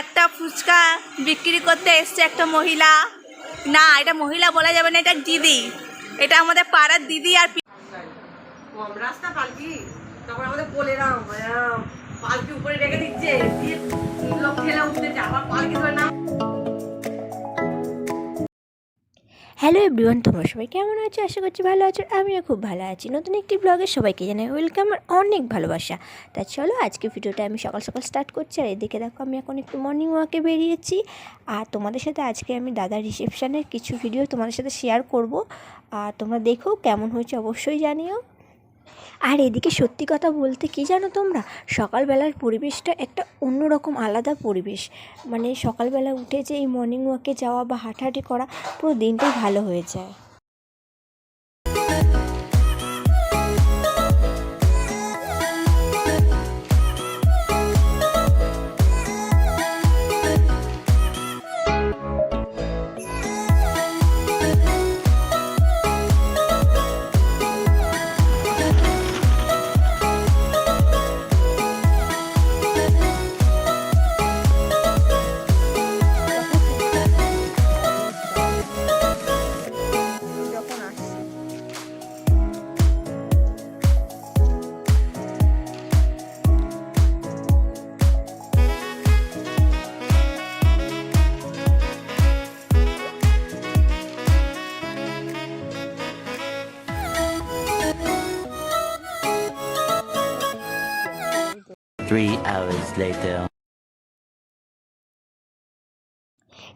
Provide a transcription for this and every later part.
একটা ফুচকা বিক্রি করতে এসছে একটা মহিলা। না এটা মহিলা বলা যাবে না এটা দিদি। এটা আমাদের পাড়ার দিদি আর রাস্তা পালকি? তারপর আমাদের বলে রাম পালকি উপরে রেখে দিচ্ছে। লোক ঠেলে উঠতেছে আবার পালকি ধরে হ্যালো এভরিওয়ান, তোমরা সবাই কেমন আছো? আশা করছি ভালো আছো, আমিও খুব ভালো আছি। নতুন একটি ব্লগে সবাইকে জানাই ওয়েলকাম আর অনেক ভালোবাসা। তা চলো আজকে ভিডিওটা আমি সকাল সকাল স্টার্ট করছি, আর এদিকে দেখো আমি এখন একটু মর্নিং ওয়াকে বেরিয়েছি। আর তোমাদের সাথে আজকে আমি দাদার রিসেপশানের কিছু ভিডিও তোমাদের সাথে শেয়ার করব। আর তোমরা দেখো কেমন হয়েছে, অবশ্যই জানিও। আর এদিকে সত্যি কথা বলতে কি জানো তোমরা? সকালবেলার পরিবেশটা একটা অন্যরকম আলাদা পরিবেশ। মানে সকালবেলা উঠে যে এই মর্নিং ওয়াকে যাওয়া বা হাঁটাহাঁটি করা পুরো দিনটাই ভালো হয়ে যায়। Three hours later.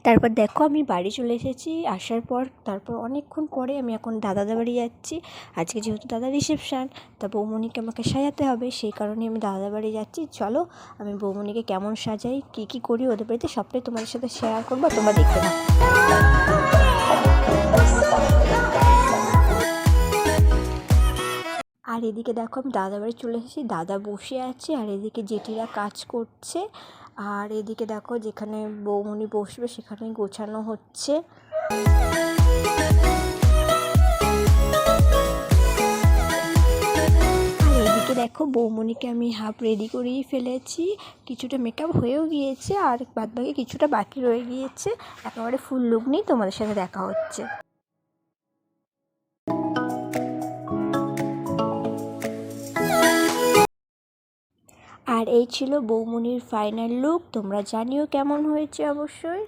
তারপর দেখো, আমি বাড়ি চলে এসেছি। আসার পর, তারপর অনেকক্ষণ পরে আমি এখন দাদাদের বাড়ি যাচ্ছি। আজকে যেহেতু দাদা রিসেপশান তা বৌমণিকে আমাকে সাজাতে হবে। সেই কারণে আমি দাদাদের বাড়ি যাচ্ছি। চলো, আমি বৌমণিকে কেমন সাজাই, কী কী করি, ওদের বাড়িতে সবটাই তোমাদের সাথে শেয়ার করব, তোমরা দেখতে থাকো। আর এদিকে দেখো আমি দাদা বাড়ি চলে এসেছি। দাদা বসে আছে আর এদিকে জেঠিরা কাজ করছে। আর এদিকে দেখো যেখানে বৌমণি বসবে সেখানে গোছানো হচ্ছে। দেখো বৌমণিকে আমি হাফ রেডি করেই ফেলেছি। কিছুটা মেকআপ হয়েও গিয়েছে আর বাদবাকি কিছুটা বাকি রয়ে গিয়েছে। একেবারে ফুল লুক নিয়ে তোমাদের সাথে দেখা হচ্ছে। আর এই ছিল বৌমনির ফাইনাল লুক তোমরা জানিও কেমন হয়েছে অবশ্যই।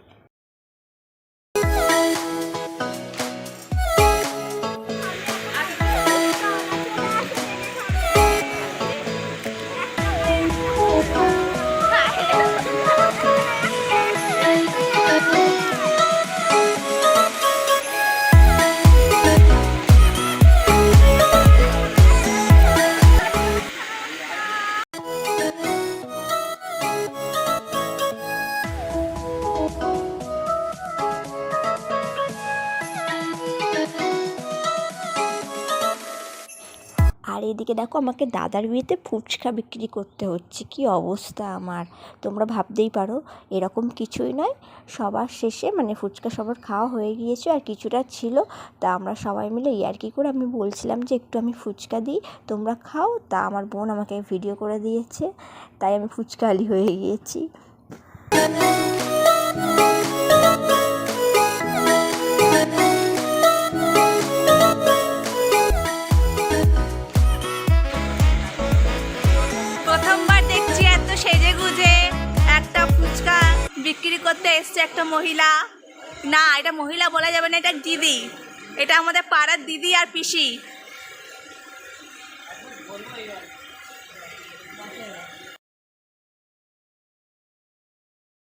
এদিকে দেখো আমাকে দাদার বিয়েতে ফুচকা বিক্রি করতে হচ্ছে। কি অবস্থা আমার? তোমরা ভাবতেই পারো, এরকম কিছুই নয়। সবার শেষে মানে ফুচকা সবার খাওয়া হয়ে গিয়েছে আর কিছুটা ছিল। তা আমরা সবাই মিলে ইয়ার্কি করে আমি বলছিলাম যে একটু আমি ফুচকা দিই, তোমরা খাও। তা আমার বোন আমাকে ভিডিও করে দিয়েছে, তাই আমি ফুচকা আলি হয়ে গিয়েছি। বিক্রি করতে এসছে একটা মহিলা। না, এটা মহিলা বলা যাবে না, এটা দিদি। এটা আমাদের পাড়ার দিদি আর পিসি।